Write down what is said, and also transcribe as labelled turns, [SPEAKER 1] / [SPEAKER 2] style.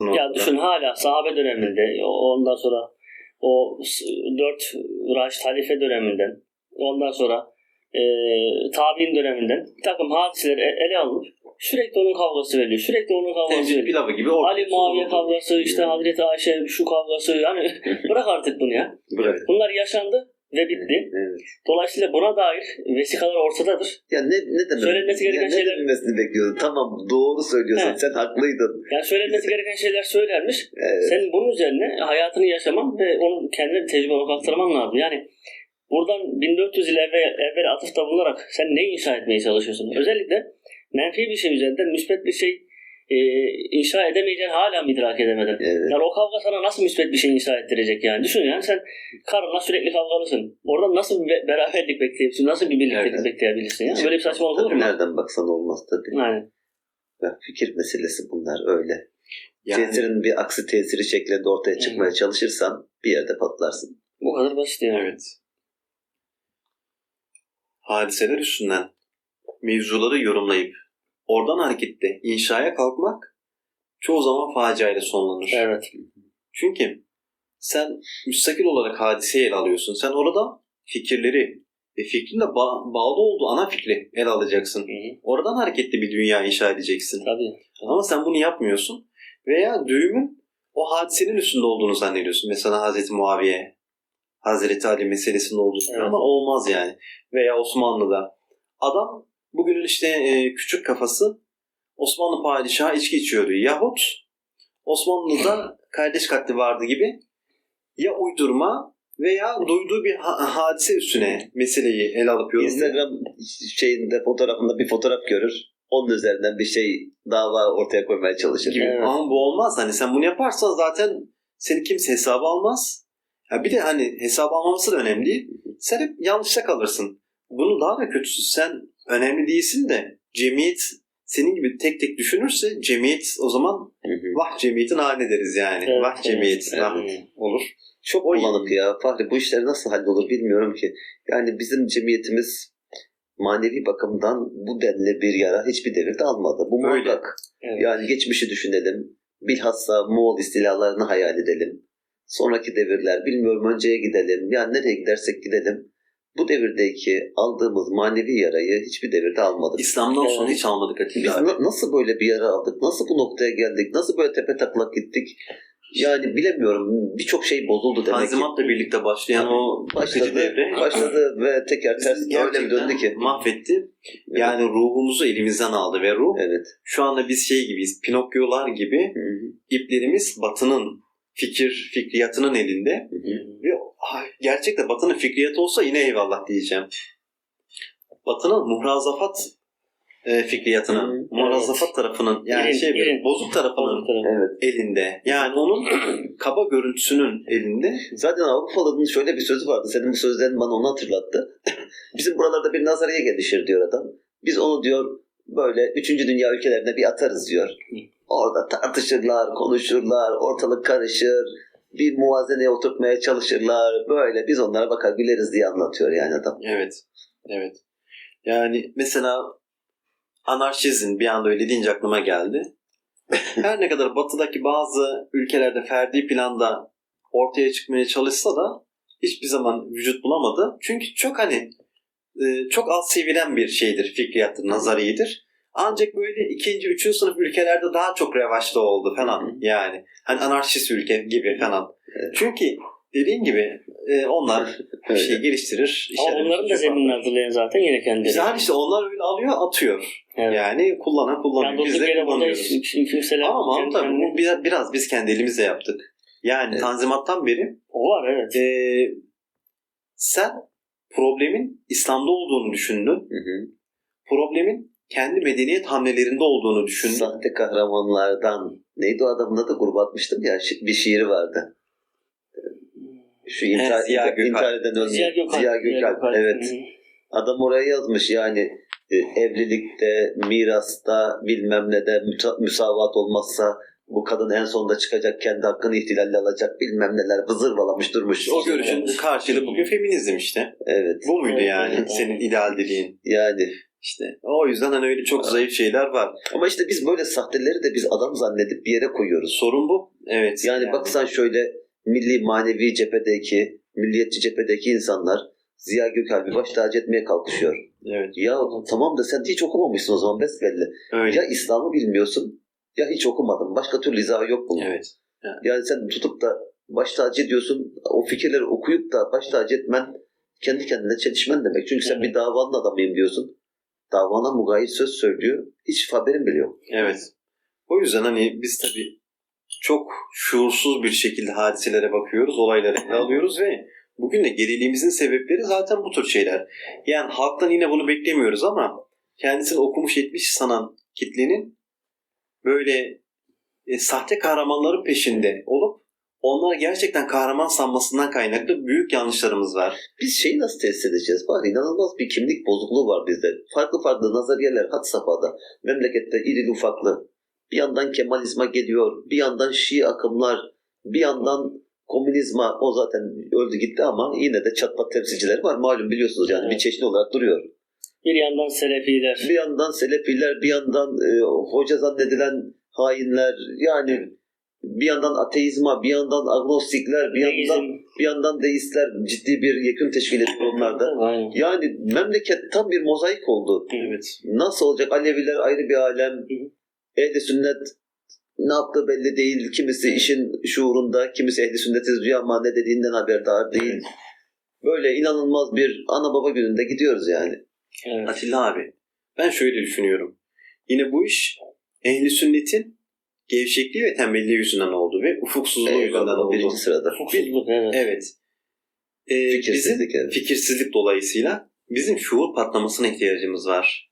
[SPEAKER 1] Ya düşün hala sahabe döneminde ondan sonra o dört Raşid halife döneminden ondan sonra e, tabi'in döneminden bir takım hadiseler e- ele alınıp sürekli onun kavgası veriliyor. Sürekli onun kavgası veriliyor.
[SPEAKER 2] pilavı gibi ortaya
[SPEAKER 1] Ali Muaviye kavgası işte Hazreti Ayşe şu kavgası yani bırak artık bunu ya.
[SPEAKER 3] Bırak.
[SPEAKER 1] Bunlar yaşandı ve bitti.
[SPEAKER 3] Evet.
[SPEAKER 1] Dolayısıyla buna dair vesikalar ortadadır.
[SPEAKER 3] Ya ne, ne demek?
[SPEAKER 1] Söylenmesi gereken
[SPEAKER 3] ya ne
[SPEAKER 1] şeyler-
[SPEAKER 3] denilmesini bekliyordun? Tamam doğru söylüyorsun.
[SPEAKER 1] He.
[SPEAKER 3] Sen haklıydın.
[SPEAKER 1] Yani söylenmesi gereken şeyler söylenmiş.
[SPEAKER 3] Evet.
[SPEAKER 1] Senin bunun üzerine hayatını yaşaman ve onu kendine bir tecrübe olarak aktarman lazım. Yani buradan 1400 yıl evvel, evvel atıfta bulunarak sen ne inşa etmeye çalışıyorsun? Özellikle menfi bir şey üzerinden müsbet bir şey e, inşa edemeyeceğini hala mı idrak edemedin?
[SPEAKER 3] Evet.
[SPEAKER 1] Yani o kavga sana nasıl müsbet bir şey inşa ettirecek yani? Düşün yani sen karınla sürekli kavgalısın. Oradan nasıl bir be- beraberlik bekleyebilirsin? Nasıl bir birliktelik
[SPEAKER 3] Evet.
[SPEAKER 1] bekleyebilirsin? Ya? Böyle bir saçmalık olur mu?
[SPEAKER 3] nereden baksan olmaz tabii.
[SPEAKER 1] Yani.
[SPEAKER 3] Ya, fikir meselesi bunlar öyle.
[SPEAKER 2] Yani
[SPEAKER 3] Tesirin bir aksi tesiri şeklinde ortaya çıkmaya çalışırsan bir yerde patlarsın.
[SPEAKER 1] Bu kadar basit yani.
[SPEAKER 2] Evet. Hadiseler üstünden mevzuları yorumlayıp oradan hareketle inşaya kalkmak çoğu zaman faciayla sonlanır.
[SPEAKER 1] Evet.
[SPEAKER 2] Çünkü sen müstakil olarak hadiseyi ele alıyorsun. Sen orada fikirleri ve fikrinle ba- bağlı olduğu ana fikri ele alacaksın.
[SPEAKER 1] Hı hı.
[SPEAKER 2] Oradan hareketli bir dünya inşa edeceksin.
[SPEAKER 1] Tabii.
[SPEAKER 2] Ama sen bunu yapmıyorsun. Veya düğümün o hadisenin üstünde olduğunu zannediyorsun. Mesela Hazreti Muaviye, Hazreti Ali meselesinde olduğunu
[SPEAKER 1] Evet.
[SPEAKER 2] ama olmaz yani. Veya Osmanlı'da. Adam bugünün işte e, küçük kafası Osmanlı padişahı içki içiyordu. Yahut Osmanlı'da kardeş katli vardı gibi ya uydurma veya duyduğu bir ha- hadise üstüne meseleyi ele alıp yorumluyor.
[SPEAKER 3] Instagram şeyinde fotoğrafında bir fotoğraf görür. Onun üzerinden bir şey dava ortaya koymaya çalışır.
[SPEAKER 2] gibi.
[SPEAKER 1] Evet.
[SPEAKER 2] Ama bu olmaz. Hani sen bunu yaparsan zaten seni kimse hesaba almaz. Ya bir de hani hesaba almaması da önemli değil. Sen hep yanlışta kalırsın. Bunu daha da kötüsü. Sen önemli değilsin de cemiyet senin gibi tek tek düşünürse cemiyet o zaman vah cemiyetin haline deriz yani.
[SPEAKER 1] Evet,
[SPEAKER 2] vah cemiyet
[SPEAKER 3] evet.
[SPEAKER 2] olur.
[SPEAKER 3] Çok
[SPEAKER 2] O
[SPEAKER 3] bulanık ya. Fahri bu işler nasıl hallolur bilmiyorum ki. Yani bizim cemiyetimiz manevi bakımdan bu denli bir yara hiçbir devirde almadı. Bu muhakkak.
[SPEAKER 1] Evet.
[SPEAKER 3] Yani geçmişi düşünelim. Bilhassa Moğol istilalarını hayal edelim. Sonraki devirler bilmiyorum önceye gidelim. Yani nereye gidersek gidelim. Bu devirdeki aldığımız manevi yarayı hiçbir devirde almadık.
[SPEAKER 2] İslam'dan
[SPEAKER 1] Evet.
[SPEAKER 2] sonra hiç almadık
[SPEAKER 3] Biz
[SPEAKER 2] Atilla abi.
[SPEAKER 3] na- nasıl böyle bir yara aldık? Nasıl bu noktaya geldik? Nasıl böyle tepe taklak gittik? Yani bilemiyorum. Birçok şey bozuldu demek ki.
[SPEAKER 2] Tanzimat'la birlikte başlayan o
[SPEAKER 3] Başladı,
[SPEAKER 2] devre
[SPEAKER 3] başladı ve teker ters öyle bir döndü ki.
[SPEAKER 2] mahvetti. Yani ruhumuzu elimizden aldı ve ruh
[SPEAKER 3] Evet.
[SPEAKER 2] şu anda biz şey gibiyiz. Pinokyolar gibi
[SPEAKER 3] Hı hı.
[SPEAKER 2] iplerimiz batının fikir fikriyatının elinde
[SPEAKER 3] Hı hı.
[SPEAKER 2] ve ay, gerçekten batının fikriyatı olsa yine eyvallah diyeceğim. Batının muhrazafat e, fikriyatının,
[SPEAKER 3] Hı,
[SPEAKER 2] muhrazafat tarafının yani
[SPEAKER 1] İrin,
[SPEAKER 2] şey böyle
[SPEAKER 1] irin.
[SPEAKER 2] bozuk tarafının
[SPEAKER 3] Evet.
[SPEAKER 2] elinde. Yani onun kaba görüntüsünün elinde.
[SPEAKER 3] Zaten Avrupalı'nın şöyle bir sözü vardı. Senin bu sözlerin bana onu hatırlattı. Bizim buralarda bir nazariye gelişir diyor adam. Biz onu diyor böyle üçüncü dünya ülkelerine bir atarız diyor. Orada tartışırlar, konuşurlar, ortalık karışır. Bir muvazeneye oturtmaya çalışırlar. Böyle biz onlara bakar güleriz diye anlatıyor yani adam.
[SPEAKER 2] Evet. Evet. Yani mesela anarşizm bir anda öyle deyince aklıma geldi. Her ne kadar batıdaki bazı ülkelerde ferdi planda ortaya çıkmaya çalışsa da hiçbir zaman vücut bulamadı. Çünkü çok hani e, çok alt sevilen bir şeydir, fikriyattır, nazariyedir. Ancak böyle ikinci, üçüncü sınıf ülkelerde daha çok revaçta oldu falan. Yani hani anarşist ülke gibi falan.
[SPEAKER 3] Evet.
[SPEAKER 2] Çünkü dediğim gibi e, onlar bir şey geliştirir.
[SPEAKER 1] Ama onların da zeminini hazırlayan zaten yine kendileri.
[SPEAKER 2] Güzel işte onlar öyle alıyor atıyor.
[SPEAKER 1] Evet.
[SPEAKER 2] Yani kullanan kullanıyor.
[SPEAKER 1] Yani
[SPEAKER 2] Biz de kullanıyoruz. Ama Mahmut abi bu biraz, biraz biz kendi elimizle yaptık. Yani
[SPEAKER 3] Evet.
[SPEAKER 2] Tanzimat'tan beri
[SPEAKER 1] O var evet.
[SPEAKER 2] e, sen problemin İslam'da olduğunu düşündün.
[SPEAKER 3] Hı hı.
[SPEAKER 2] Problemin kendi medeniyet hamlelerinde olduğunu düşündün.
[SPEAKER 3] Sahte kahramanlardan neydi o adamın adı grup atmıştım ya bir şiiri vardı. Şu intihar,
[SPEAKER 2] Ziya
[SPEAKER 3] intihar, eden.
[SPEAKER 1] Ziya Gökalp.
[SPEAKER 3] Ziya Gökalp, evet. Adam oraya yazmış yani e, evlilikte, mirasta, bilmem ne de müsavat olmazsa bu kadın en sonunda çıkacak kendi hakkını ihtilalle alacak bilmem neler vızırvalamış durmuş.
[SPEAKER 2] O görüşün karşılığı bugün feminizm işte.
[SPEAKER 3] Evet
[SPEAKER 2] Bu muydu yani
[SPEAKER 1] evet,
[SPEAKER 2] senin ideal dediğin?
[SPEAKER 3] yani
[SPEAKER 2] İşte o yüzden hani öyle çok zayıf şeyler var.
[SPEAKER 3] Ama işte biz böyle sahteleri de biz adam zannedip bir yere koyuyoruz.
[SPEAKER 2] Sorun bu. Evet.
[SPEAKER 3] Yani baksan şöyle milli manevi cephedeki, milliyetçi cephedeki insanlar Ziya Gökalp'i baş tacı etmeye kalkışıyor.
[SPEAKER 2] Evet.
[SPEAKER 3] Ya tamam da sen hiç okumamışsın o zaman besbelli.
[SPEAKER 2] Öyle.
[SPEAKER 3] Ya İslam'ı bilmiyorsun ya hiç okumadın. Başka türlü izahı yok bunun.
[SPEAKER 2] Evet.
[SPEAKER 3] Yani sen tutup da baş tacı ediyorsun. O fikirleri okuyup da baş tacı etmen kendi kendine çelişmen demek. Çünkü sen
[SPEAKER 1] Evet.
[SPEAKER 3] bir davanın adamıyım diyorsun. Davana mugayir söz söylüyor. Hiç haberin bile yok.
[SPEAKER 2] Evet. O yüzden hani biz tabii çok şuursuz bir şekilde hadiselere bakıyoruz, olayları ele alıyoruz ve bugün de geriliğimizin sebepleri zaten bu tür şeyler. Yani halktan yine bunu beklemiyoruz ama kendisini okumuş etmiş sanan kitlenin böyle e, sahte kahramanların peşinde olup onları gerçekten kahraman sanmasından kaynaklı büyük yanlışlarımız var.
[SPEAKER 3] Biz şeyi nasıl test edeceğiz? Var inanılmaz bir kimlik bozukluğu var bizde. Farklı farklı nazariyeler had safhada. Memlekette irili ufaklı. Bir yandan Kemalizma geliyor. Bir yandan Şii akımlar. Bir yandan komünizma o zaten öldü gitti ama yine de çatpat temsilcileri var. Malum biliyorsunuz yani
[SPEAKER 1] Evet.
[SPEAKER 3] bir çeşit olarak duruyor.
[SPEAKER 1] Bir yandan Selefiler.
[SPEAKER 3] Bir yandan Selefiler, bir yandan e, hoca zannedilen hainler. Yani bir yandan ateizma, bir yandan agnostikler, bir yandan
[SPEAKER 1] Deizm.
[SPEAKER 3] bir yandan deistler ciddi bir yekün teşkil ediyor onlarda.
[SPEAKER 1] Aynen.
[SPEAKER 3] Yani memleket tam bir mozaik oldu.
[SPEAKER 2] Evet.
[SPEAKER 3] Nasıl olacak? Aleviler ayrı bir alem. Ehli sünnet ne yaptığı belli değil. Kimisi işin şuurunda, kimisi ehli sünnetiz ama ne dediğinden haberdar değil. Böyle inanılmaz bir ana baba gününde gidiyoruz yani.
[SPEAKER 1] Evet.
[SPEAKER 2] Atilla abi ben şöyle düşünüyorum. Yine bu iş ehli sünnetin gevşekliği ve tembelliği yüzünden oldu ve ufuksuzluğu yüzünden
[SPEAKER 3] Eyvallah, o
[SPEAKER 2] oldu.
[SPEAKER 3] birinci sırada.
[SPEAKER 1] Hukuksuzluk evet.
[SPEAKER 2] Evet. Ee,
[SPEAKER 3] Fikirsizlik,
[SPEAKER 2] bizim
[SPEAKER 3] evet.
[SPEAKER 2] fikirsizlik dolayısıyla bizim şuur patlamasına ihtiyacımız var.